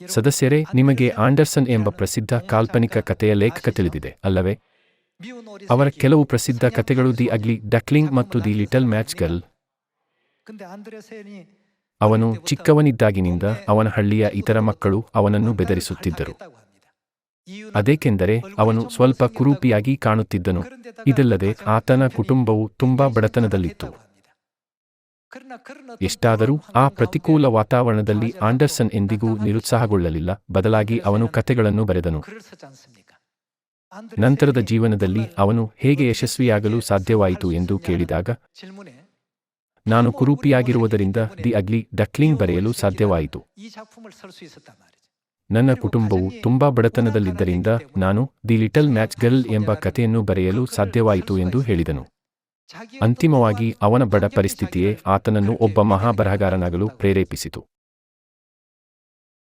ಸದಸ್ಯರೇ, ನಿಮಗೆ ಆಂಡರ್ಸನ್ ಎಂಬ ಪ್ರಸಿದ್ಧ ಕಾಲ್ಪನಿಕ ಕಥೆಯ ಲೇಖಕ ತಿಳಿದಿದೆ, ಅಲ್ಲವೇ? ಅವರ ಕೆಲವು ಪ್ರಸಿದ್ಧ ಕಥೆಗಳು ದಿ ಅಗ್ಲಿ ಡಕ್ಲಿಂಗ್ ಮತ್ತು ದಿ ಲಿಟಲ್ ಮ್ಯಾಚ್ ಗರ್ಲ್. ಅವನು ಚಿಕ್ಕವನಿದ್ದಾಗಿನಿಂದ ಅವನ ಹಳ್ಳಿಯ ಇತರ ಮಕ್ಕಳು ಅವನನ್ನು ಬೆದರಿಸುತ್ತಿದ್ದರು. ಅದೇಕೆಂದರೆ ಅವನು ಸ್ವಲ್ಪ ಕುರೂಪಿಯಾಗಿ ಕಾಣುತ್ತಿದ್ದನು. ಇದಲ್ಲದೆ ಆತನ ಕುಟುಂಬವು ತುಂಬಾ ಬಡತನದಲ್ಲಿತ್ತು. ಎಷ್ಟಾದರೂ ಆ ಪ್ರತಿಕೂಲ ವಾತಾವರಣದಲ್ಲಿ ಆಂಡರ್ಸನ್ ಎಂದಿಗೂ ನಿರುತ್ಸಾಹಗೊಳ್ಳಲಿಲ್ಲ. ಬದಲಾಗಿ ಅವನು ಕಥೆಗಳನ್ನು ಬರೆದನು. ನಂತರದ ಜೀವನದಲ್ಲಿ ಅವನು ಹೇಗೆ ಯಶಸ್ವಿಯಾಗಲು ಸಾಧ್ಯವಾಯಿತು ಎಂದು ಕೇಳಿದಾಗ ನಾನು ಕುರೂಪಿಯಾಗಿರುವುದರಿಂದ ದಿ ಅಗ್ಲಿ ಡಕ್ಲಿಂಗ್ ಬರೆಯಲು ಸಾಧ್ಯವಾಯಿತು. ನನ್ನ ಕುಟುಂಬವು ತುಂಬಾ ಬಡತನದಲ್ಲಿದ್ದರಿಂದ ನಾನು ದಿ ಲಿಟಲ್ ಮ್ಯಾಚ್ ಗರ್ಲ್ ಎಂಬ ಕಥೆಯನ್ನು ಬರೆಯಲು ಸಾಧ್ಯವಾಯಿತು ಎಂದು ಹೇಳಿದನು. ಅಂತಿಮವಾಗಿ ಅವನ ಬಡ ಪರಿಸ್ಥಿತಿಯೇ ಆತನನ್ನು ಒಬ್ಬ ಮಹಾಬರಹಗಾರನಾಗಲು ಪ್ರೇರೇಪಿಸಿತು.